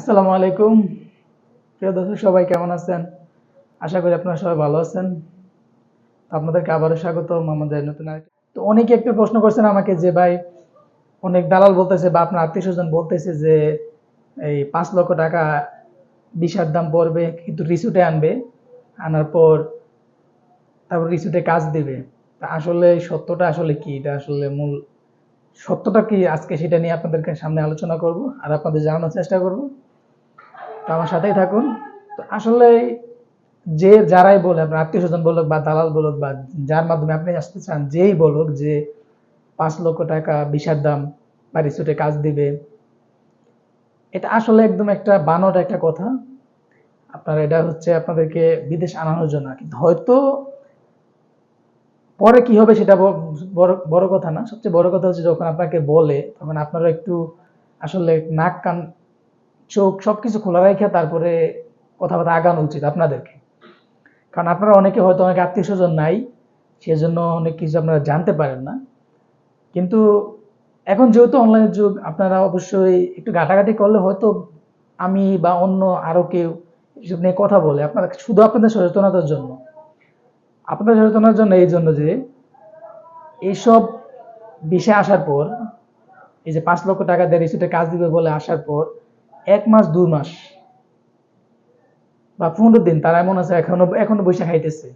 আসসালামু আলাইকুম। প্রিয় দর্শক, সবাই কেমন আছেন? আশা করি আপনারা সবাই ভালো আছেন। আপনাদেরকে আবারও স্বাগতম আমাদের নতুন তো অনেকে একটু প্রশ্ন করছেন আমাকে যে, ভাই, অনেক দালাল বলতেছে বা আপনার আত্মীয় স্বজন বলতেছে যে, এই পাঁচ লক্ষ টাকা বিশার দাম পড়বে, কিন্তু রিসুটে আনবে। আনার পর তারপর রিসুটে কাজ দিবে। তা আসলে সত্যটা আসলে কি? এটা আসলে মূল সত্যটা কি? আজকে সেটা নিয়ে আপনাদেরকে সামনে আলোচনা করব আর আপনাদের জানানোর চেষ্টা করব। আমার সাথেই থাকুন। তো আসলে যে যারাই বলে আপনার আত্মীয় স্বজন বলুক বা দালাল বলুক বা যার মাধ্যমে আপনি আসতে চান, যেই বলুক যে পাঁচ লক্ষ টাকা বিশার দাম বা রিসোর্টে কাজ দিবে, এটা আসলে একদম একটা বানর একটা কথা। আপনার এটা হচ্ছে আপনাদেরকে বিদেশ আনানোর জন্য। কিন্তু হয়তো পরে কি হবে সেটা বড় বড় কথা না। সবচেয়ে বড় কথা হচ্ছে যখন আপনাকে বলে, তখন আপনারা একটু আসলে নাক কান চোখ সবকিছু খোলা রেখে তারপরে কথাবার্তা আগানো উচিত আপনাদেরকে। কারণ আপনারা অনেকে হয়তো অনেক আত্মীয় স্বজন নাই, সেজন্য অনেক কিছু আপনারা জানতে পারেন না। কিন্তু এখন যেহেতু অনলাইনের যুগ, আপনারা অবশ্যই একটু ঘাটাঘাটি করলে হয়তো আমি বা অন্য আরও কেউ এসব নিয়ে কথা বলে। আপনারা শুধু আপনাদের সচেতনতার জন্য। আপনাদের সচেতনার জন্য এই জন্য যে এইসব বিষয়ে আসার পর, এই যে পাঁচ লক্ষ টাকা রিসিটে কাজ দিবে বলে আসার পর এক মাস, দুই মাস। বা পনেরো দিন, তারা এমন আছে, এখনও এখনও বৈশা খাইতেছে।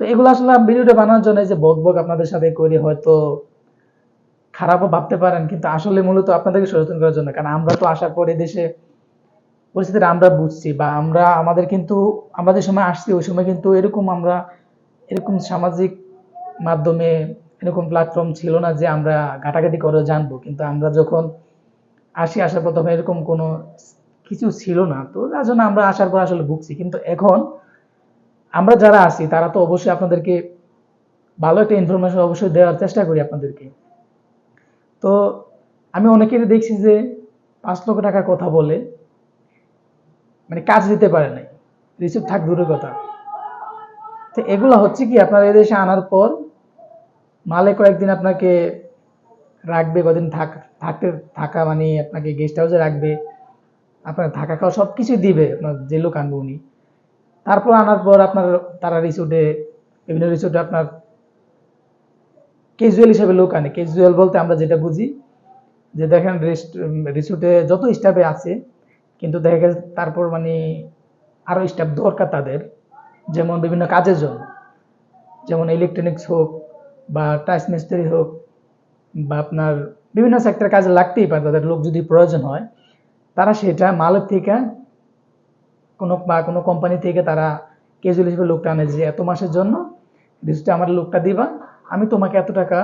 তো এগুলো আসলে ভিডিওটা বানানোর জন্য যে বক বক আপনাদের সাথে করি, হয়তো খারাপও ভাবতে পারেন, কিন্তু আসলে মূলত আপনাদেরকে সচেতন করার জন্য, কারণ আমরা তো আসার পরে দেশে পরিস্থিতিটা আমরা বুঝছি, বা আমরা, আমাদের কিন্তু, আমরা যে সময় আসছি, ওই সময় কিন্তু এরকম আমরা, এরকম সামাজিক মাধ্যমে এরকম প্ল্যাটফর্ম ছিল না যে আমরা ঘাটাঘাটি করে জানব, কিন্তু আমরা যখন আসি আসার পর তখন এরকম কোনো কিছু ছিল না। তো যার জন্য আমরা আসার পর আসলে ভুগছি। কিন্তু এখন আমরা যারা আছি, তারা তো অবশ্যই আপনাদেরকে ভালো একটা ইনফরমেশন অবশ্যই দেওয়ার চেষ্টা করি আপনাদেরকে। তো আমি অনেকেরই দেখছি যে পাঁচ লক্ষ টাকার কথা বলে মানে কাজ দিতে পারে নাই। রিসিভ থাক দূরের কথা। তো এগুলো হচ্ছে কি, আপনার এদেশে আনার পর মালে কয়েকদিন আপনাকে রাখবে, কদিন থাক, থাকতে, থাকা মানে আপনাকে গেস্ট হাউসে রাখবে। আপনার থাকা খাওয়া সব কিছু দিবে, আপনার যে লোক আনবে উনি। তারপর আনার পর আপনার তারা রিসোর্টে বিভিন্ন রিসোর্টে আপনার ক্যাজুয়াল হিসেবে লোক আনে। ক্যাজুয়াল বলতে আমরা যেটা বুঝি, যে দেখেন রেস্ট রিসোর্টে যত স্টাফে আছে, কিন্তু দেখা গেছে তারপর মানে আরও স্টাফ দরকার তাদের। যেমন বিভিন্ন কাজের জন্য। যেমন ইলেকট্রনিক্স হোক বা টাইস মিস্ত্রি হোক বা আপনার বিভিন্ন সেক্টর কাজে লাগতেই পারে, তাদের লোক যদি প্রয়োজন হয়, তারা সেটা মালের থেকে, কোনো বা কোনো কোম্পানি থেকে তারা ক্যাজুয়াল হিসেবে লোকটা আনে যে, এত মাসের জন্য রিসোর্টে আমার লোকটা দিবা, আমি তোমাকে এত টাকা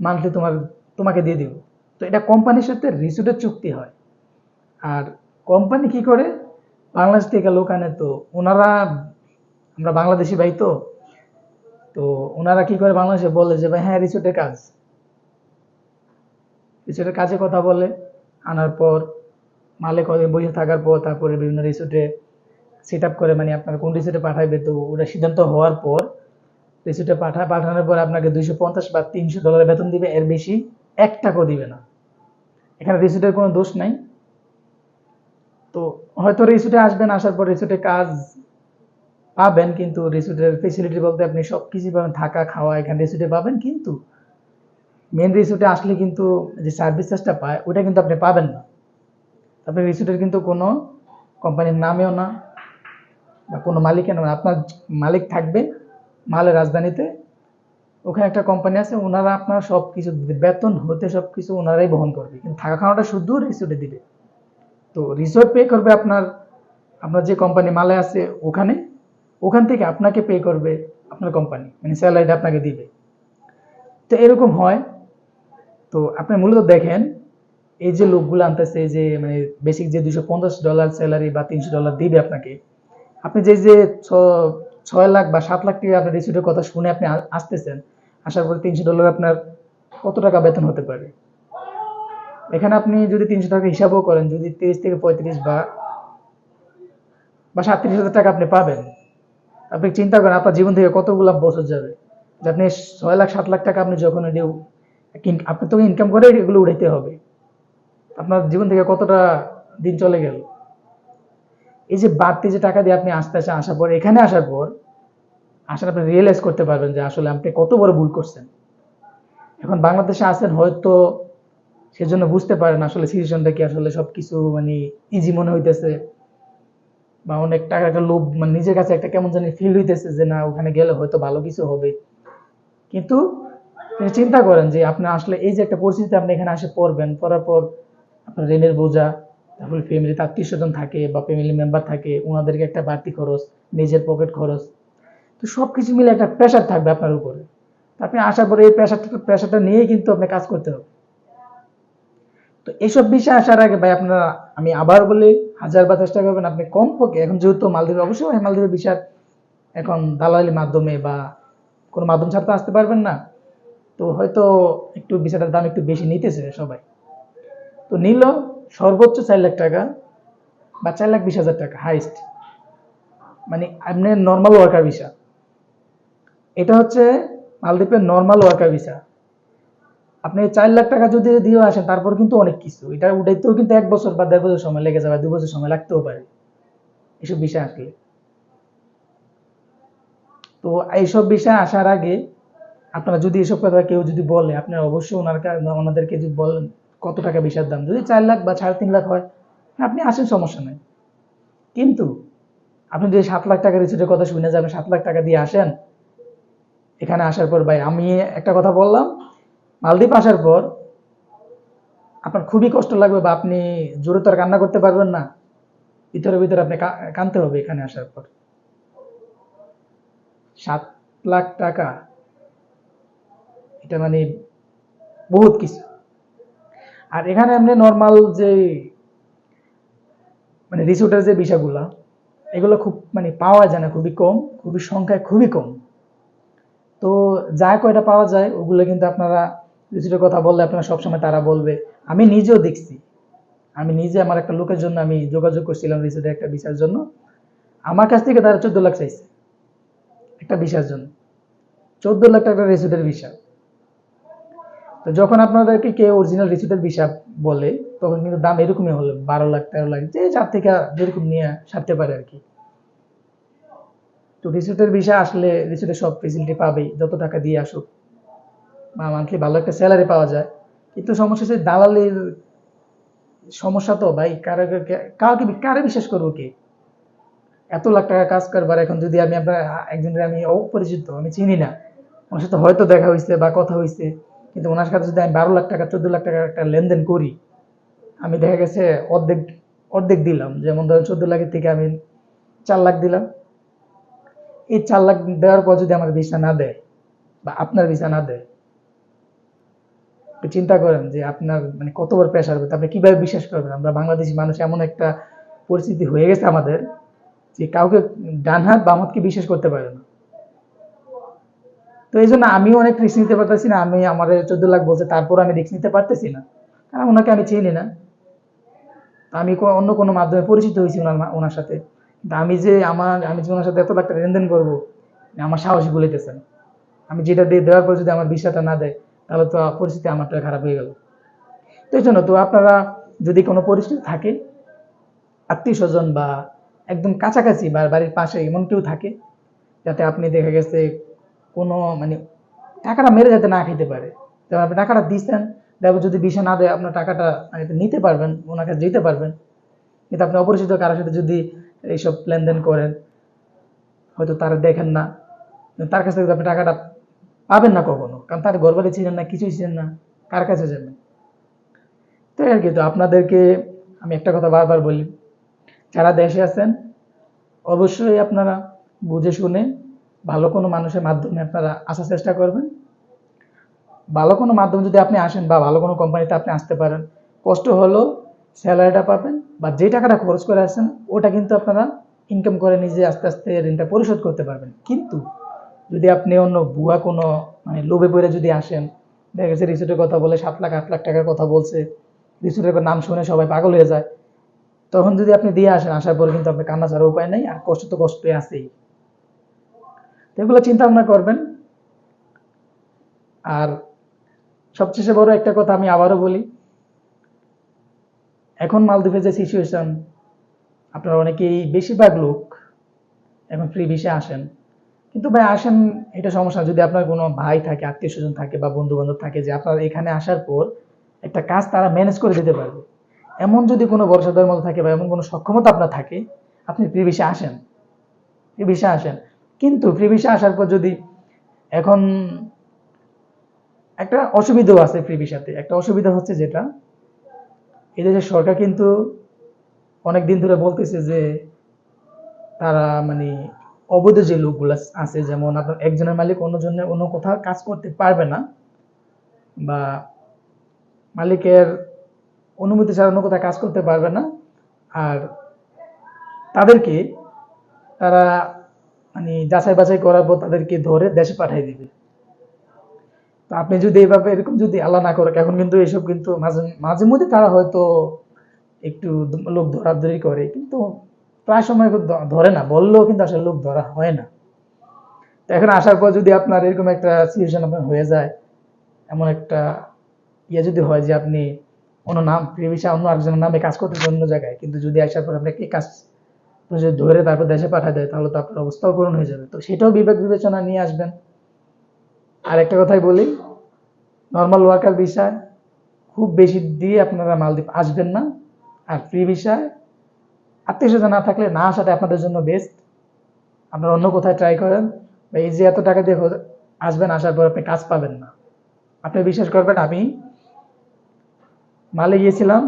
মান্থলি তোমার, তোমাকে দিয়ে দিব। তো এটা কোম্পানির সাথে রিসোর্টের চুক্তি হয়। আর কোম্পানি কি করে? বাংলাদেশ থেকে লোক আনে তো ওনারা, আমরা বাংলাদেশি ভাই তো তো ওনারা কি করে বাংলাদেশে বলে যে, ভাই হ্যাঁ রিসোর্টের কাজ। রিসোর্টের কাজে কথা বলে, আনার পর মালে কদিন বসে থাকার পর তারপরে বিভিন্ন রিসোর্টে সেট আপ করে মানে আপনার কোন রিসোর্টে পাঠাবে তো ওটা সিদ্ধান্ত হওয়ার পর রিসোর্টে পাঠা, পাঠানোর পর আপনাকে দুইশো পঞ্চাশ বা তিনশো ডলারের বেতন দিবে, এর বেশি এক টাকাও দিবে না। এখানে রিসোর্টের কোনো দোষ নাই। তো হয়তো রিসোর্টে আসবেন, আসার পর রিসোর্টে কাজ পাবেন, কিন্তু রিসোর্টের ফেসিলিটি বলতে আপনি সব কিছু পাবেন, থাকা, খাওয়া, এখানে রিসোর্টে পাবেন, কিন্তু মেন রিসোর্টে আসলে কিন্তু যে সার্ভিস চার্জটা পায় ওটা কিন্তু আপনি পাবেন না। আপনি রিসোর্টের কিন্তু কোনো কোম্পানির নামেও না, বা কোনো মালিকের নামে আপনার মালিক থাকবে মালের রাজধানীতে, ওখানে একটা কোম্পানি আছে, ওনারা আপনার সব কিছু বেতন হতে সব কিছু ওনারাই বহন করবে। কিন্তু থাকা খাওয়াটা শুধু রিসোর্টে দিবে। তো রিসোর্ট পে করবে আপনার আপনার যে কোম্পানি মালে আছে ওখানে, ওখান থেকে আপনাকে পে করবে আপনার কোম্পানি মানে স্যালারিটা আপনাকে দিবে। তো এরকম হয়। তো আপনি মূলত দেখেন, এই যে লোকগুলো আনতেছে যে মানে বেসিক যে দুশো পঞ্চাশ ডলার স্যালারি বা তিনশো ডলার দিবে আপনাকে, আপনি যে যে ছয় লাখ বা সাত লাখ টাকা আপনার রিসিটের কথা শুনে আপনি আসতেছেন, আসার পরে তিনশো ডলার আপনার কত টাকা বেতন হতে পারে? এখানে আপনি যদি তিনশো টাকা হিসাবও করেন, যদি তিরিশ থেকে পঁয়ত্রিশ বা বা সাতত্রিশ হাজার টাকা আপনি পাবেন, আপনি চিন্তা করেন আপনার জীবন থেকে কতগুলো বছর যাবে? যে আপনি ছয় লাখ, সাত লাখ টাকা আপনি যখন আপনি তো ইনকাম করে এগুলো উঠাইতে হবে। আপনার জীবন থেকে কতটা দিন চলে গেল? এই যে বাড়তি যে টাকা দিয়ে আপনি আসতে আসে আসার পর, এখানে আসার পর আসার আপনি রিয়েলাইজ করতে পারবেন যে আসলে আপনি কত বড় ভুল করছেন। এখন বাংলাদেশে আছেন হয়তো, সেজন্য বুঝতে পারেন আসলে সিচুয়েশনটা কি, আসলে সবকিছু মানে ইজি মনে হইতেছে। বা অনেক টাকা একটা লোভ মানে নিজের কাছে একটা কেমন জানি ফিল হইতেছে যে না, ওখানে গেলে হয়তো ভালো কিছু হবে। কিন্তু আপনি চিন্তা করেন যে আপনি আসলে এই যে একটা পরিস্থিতি আপনি এখানে আসে পড়বেন, পড়ার পর আপনার রেনের বোঝা, তারপরে ফ্যামিলিতে আত্মীয় স্বজন থাকে বা ফ্যামিলি মেম্বার থাকে ওনাদেরকে একটা বাড়তি খরচ, নিজের পকেট খরচ, তো সব কিছু মিলে একটা প্রেশার থাকবে আপনার উপরে। আপনি আসার পরে এই প্রেশারটা প্রেশারটা নিয়েই কিন্তু আপনি কাজ করতে হবে। তো এইসব বিষয়ে আসার আগে ভাই আপনারা, আমি আবার বলি, হাজার বা চেষ্টা করবেন আপনি কম পক্ষে এখন যেহেতু মালদ্বীপ, অবশ্যই মালদ্বীপের বিষয় এখন দালালির মাধ্যমে বা কোনো মাধ্যম ছাড়া তো আসতে পারবেন না। তো হয়তো একটু বিষয়টার দাম একটু বেশি নিতেছে সবাই। তো নিল সর্বোচ্চ চার লাখ টাকা বা চার লাখ বিশ হাজার টাকা হাইস্ট মানে আপনি নর্মাল ওয়ার্কার ভিসা এটা হচ্ছে মালদ্বীপের নর্মাল ওয়ার্কার ভিসা আপনি চার লাখ টাকা যদি দিয়ে আসেন, তারপর কিন্তু অনেক কিছু। এটা উঠাইতেও কিন্তু এক বছর বা দেড় বছর সময় লেগে যাবে, দু বছর সময় লাগতেও পারে এসব বিষয় আসলে। তো এইসব বিষয় আসার আগে আপনারা যদি এসব কথা কেউ যদি বলে, আপনারা অবশ্যই ওনার ওনাদেরকে যদি বলেন কত টাকা বিষয়ের দাম, যদি চার লাখ বা সাড়ে তিন লাখ হয়, আপনি আসেন, সমস্যা নেই। কিন্তু আপনি যদি সাত লাখ টাকা রিসিটের কথা শুনে যাবেন, সাত লাখ টাকা দিয়ে আসেন, এখানে আসার পর ভাই, আমি একটা কথা বললাম, মালদ্বীপ আসার পর আপনার খুবই কষ্ট লাগবে বা আপনি জোরে তো আর কান্না করতে পারবেন না, ভিতরে ভিতরে আপনি কা- কাঁদতে হবে এখানে আসার পর। সাত লাখ টাকা এটা মানে বহুত কিছু। আর এখানে আপনি নর্মাল যে মানে রিসোর্টের যে বিষয়গুলো এগুলো খুব মানে পাওয়া যায় না, খুবই কম, খুবই সংখ্যায় খুবই কম। তো যা কয়টা পাওয়া যায়, ওগুলো কিন্তু আপনারা রিসোর্টের কথা বললে আপনারা সবসময় তারা বলবে। আমি নিজেও দেখছি। আমি নিজে আমার একটা লোকের জন্য আমি যোগাযোগ করছিলাম রিসোর্টের একটা বিষয়ের জন্য। আমার কাছ থেকে তারা চোদ্দ লাখ চাইছে। একটা বিষয়ের জন্য। চোদ্দ লাখ টাকা রিসোর্টের বিষয় তো যখন আপনাদেরকে কেউ অরিজিনাল রিসিটের বিষয় বলে, তখন কিন্তু দাম এরকমই হলো, বারো লাখ, তেরো লাখ, যে যার থেকে যেরকম নিয়ে সারতে পারে আর কি। তো রিসিটের বিষয় আসলে রিসিটের সব ফেসিলিটি পাবেই, যত টাকা দিয়ে আসুক। বা মান্থলি ভালো একটা স্যালারি পাওয়া যায়। কিন্তু সমস্যা হচ্ছে দালালির সমস্যা তো, ভাই, কারও কাউকে কারে বিশ্বাস করব কি? এত লাখ টাকা কাজ করবার, এখন যদি আমি আপনার, একজনের আমি অপরিচিত, আমি চিনি না। ওনার সাথে হয়তো দেখা হয়েছে বা কথা হয়েছে। কিন্তু ওনার সাথে যদি আমি বারো লাখ টাকা, চোদ্দ লাখ টাকার একটা লেনদেন করি, আমি দেখা গেছে অর্ধেক অর্ধেক দিলাম। যেমন ধরেন চোদ্দ লাখের থেকে আমি চার লাখ দিলাম। এই চার লাখ দেওয়ার পর যদি আমার ভিসা না দেয় বা আপনার ভিসা না দেয় চিন্তা করেন যে আপনার মানে কত বড় প্রেশার হবে আপনি কীভাবে বিশ্বাস করবেন? আমরা বাংলাদেশি মানুষ এমন একটা পরিস্থিতি হয়ে গেছে আমাদের যে কাউকে ডান হাত বাম হাতকে বিশ্বাস করতে পারে না। তো এই জন্য আমিও অনেক রিস্ক নিতে পারতেছি না। আমি আমার চোদ্দ লাখ বলছে তারপর আমি রিস্ক নিতে পারতেছি না। কারণ ওনাকে আমি চিনি না। আমি অন্য কোনো মাধ্যমে পরিচিত হয়েছি ওনার ওনার সাথে। কিন্তু আমি যে আমার আমি যে ওনার সাথে এত লাখ টাকা লেনদেন করব, আমার সাহসী বলিতেছে না। আমি যেটা দিয়ে দেওয়ার পর যদি আমার বিষয়টা না দেয়, তাহলে তো পরিস্থিতি আমারটা খারাপ হয়ে গেল। তো এই জন্য তো আপনারা যদি কোনো পরিস্থিতি থাকে, আত্মীয় স্বজন বা একদম কাছাকাছি বা বাড়ির পাশে এমন কেউ থাকে, যাতে আপনি দেখা গেছে কোনো মানে টাকাটা মেরে যাতে না খেতে পারে। যেমন আপনি টাকাটা দিচ্ছেন দেখো যদি বিষয় না দেয়, আপনার টাকাটা মানে নিতে পারবেন, ওনার কাছে যেতে পারবেন। কিন্তু আপনি অপরিচিত কারোর সাথে যদি এইসব লেনদেন করেন, হয়তো তারা দেখেন না। তার কাছ থেকে আপনি টাকাটা পাবেন না কখনো, কারণ তার গর্বারে ছিলেন না, কিছুই ছিলেন না, কার কাছে যাবেন? তো আর কি তো আপনাদেরকে আমি একটা কথা বারবার বলি, যারা দেশে আছেন, অবশ্যই আপনারা বুঝে শুনে ভালো কোনো মানুষের মাধ্যমে আপনারা আসার চেষ্টা করবেন। ভালো কোনো মাধ্যমে যদি আপনি আসেন বা ভালো কোনো কোম্পানিতে আপনি আসতে পারেন, কষ্ট হলো স্যালারিটা পাবেন বা যে টাকাটা খরচ করে আসেন ওটা কিন্তু আপনারা ইনকাম করে নিজে আস্তে আস্তে ঋণটা পরিশোধ করতে পারবেন। কিন্তু যদি আপনি অন্য ভুয়া কোনো মানে লোভে পড়ে যদি আসেন, দেখা গেছে রিসোর্টের কথা বলে সাত লাখ, আট লাখ টাকার কথা বলছে, রিসোর্টের নাম শুনে সবাই পাগল হয়ে যায়, তখন যদি আপনি দিয়ে আসেন, আসার পরে কিন্তু আপনি কান্না ছাড়া উপায় নেই, আর কষ্ট তো কষ্টই আছেই। এগুলো চিন্তা ভাবনা করবেন। আর সবচেয়ে বড় একটা কথা আমি আবারও বলি, এখন মালদ্বীপের যে সিচুয়েশন আপনারা অনেকেই বেশিরভাগ লোক এখন ফ্রি ভিসে আসেন। কিন্তু ভাই, আসেন, এটা সমস্যা যদি আপনার কোনো ভাই থাকে, আত্মীয় স্বজন থাকে বা বন্ধু বান্ধব থাকে যে আপনার এখানে আসার পর একটা কাজ তারা ম্যানেজ করে দিতে পারবে। এমন যদি কোনো ভরসাদার মতো থাকে বা এমন কোনো সক্ষমতা আপনার থাকে, আপনি ফ্রি ভিসে আসেন। ফ্রি ভিসে আসেন। কিন্তু ফ্রি ভিসে আসার পর যদি এখন একটা অসুবিধাও আছে ফ্রি ভিসাতে একটা অসুবিধা হচ্ছে যেটা এদেশের সরকার কিন্তু অনেক দিন ধরে বলতেছে যে তারা মানে অবৈধ যে লোকগুলো আছে, যেমন আপনার একজনের মালিক অন্যজনের অন্য কোথাও কাজ করতে পারবে না বা মালিকের অনুমতি ছাড়া অন্য কোথাও কাজ করতে পারবে না। আর তাদেরকে তারা মানে যাচাই বাছাই করার পর তাদেরকে ধরে দেশে পাঠিয়ে দিবে। তো আপনি যদি এইভাবে এরকম যদি আল্লাহ না করে এখন কিন্তু এইসব কিন্তু মাঝে মাঝে মধ্যে তারা হয়তো একটু লোক ধরাধরি করে, কিন্তু প্রায় সময় ধরে না, বললেও কিন্তু আসলে লোক ধরা হয় না। তো এখন আসার পর যদি আপনার এরকম একটা সিচুয়েশন আপনার হয়ে যায়, এমন একটা ইয়ে যদি হয় যে আপনি অন্য নাম প্রিভিসা অন্য একজনের নামে কাজ করতে অন্য জায়গায়, কিন্তু যদি আসার পর আপনাকে কাজ যদি ধরে তারপর দেশে পাঠায় দেয়, তাহলে তো আপনার অবস্থাও করুণ হয়ে যাবে। তো সেটাও বিবেক বিবেচনা নিয়ে আসবেন। আর একটা কথাই বলি নর্মাল ওয়ার্কার ভিসায় খুব বেশি দিয়ে আপনারা মালদ্বীপ আসবেন না। আর ফ্রি ভিসায় আত্মীয় স্বজন না থাকলে না আসাটা আপনাদের জন্য বেস্ট আপনারা অন্য কোথায় ট্রাই করেন, বা এই যে এত টাকা দিয়ে আসবেন, আসার পর আপনি কাজ পাবেন না। আপনি বিশ্বাস করবেন, আমি মালে গিয়েছিলাম,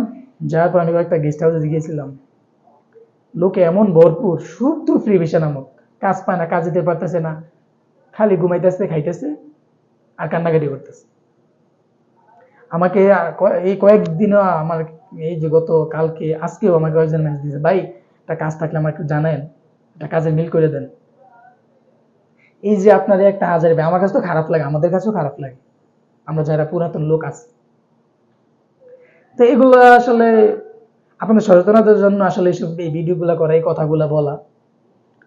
যাওয়ার পর আমি একটা গেস্ট হাউসে গিয়েছিলাম। লোকে এমন ভরপুর শুধু ফ্রি ভিসা নামক, কাজ পায় না, কাজ দিতে পারতেছে না, খালি ঘুমাইতেছে, খাইতেছে, আর কান্নাকাটি করতেছে। আমাকে এই কয়েকদিনও আমার এই যে গত কালকে, আজকেও আমাকে কয়েকজন মেসেজ দিয়েছে, ভাই, একটা কাজ থাকলে আমার একটু জানেন একটা কাজে মিল করে দেন। এই যে আপনার একটা হাজার আমার কাছে তো খারাপ লাগে, আমাদের কাছেও খারাপ লাগে। আমরা যারা পুরাতন লোক আছি। তো এগুলো আসলে আপনাদের সচেতনতার জন্য আসলে এইসব এই ভিডিওগুলো করা, এই কথাগুলো বলা।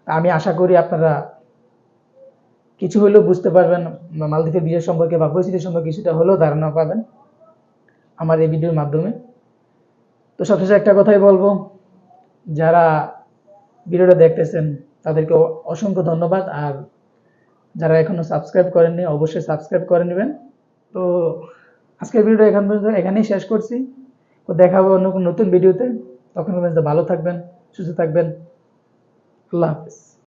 আমি আশা করি আপনারা কিছু হলেও বুঝতে পারবেন, মালদ্বীপের বিজয় সম্পর্কে বা পরিস্থিতি সম্পর্কে কিছুটা হলেও ধারণা পাবেন আমার এই ভিডিওর মাধ্যমে। তো সবশেষে একটা কথাই বলব, যারা ভিডিওটা দেখতেছেন, তাদেরকে অসংখ্য ধন্যবাদ। আর যারা এখনও সাবস্ক্রাইব করেননি, অবশ্যই সাবস্ক্রাইব করে নেবেন। তো আজকের ভিডিওটা এখান পর্যন্ত, এখানেই শেষ করছি। তো দেখাবো অন্য কোনো নতুন ভিডিওতে তখন পর্যন্ত ভালো থাকবেন সুস্থ থাকবেন। আল্লাহ হাফিজ।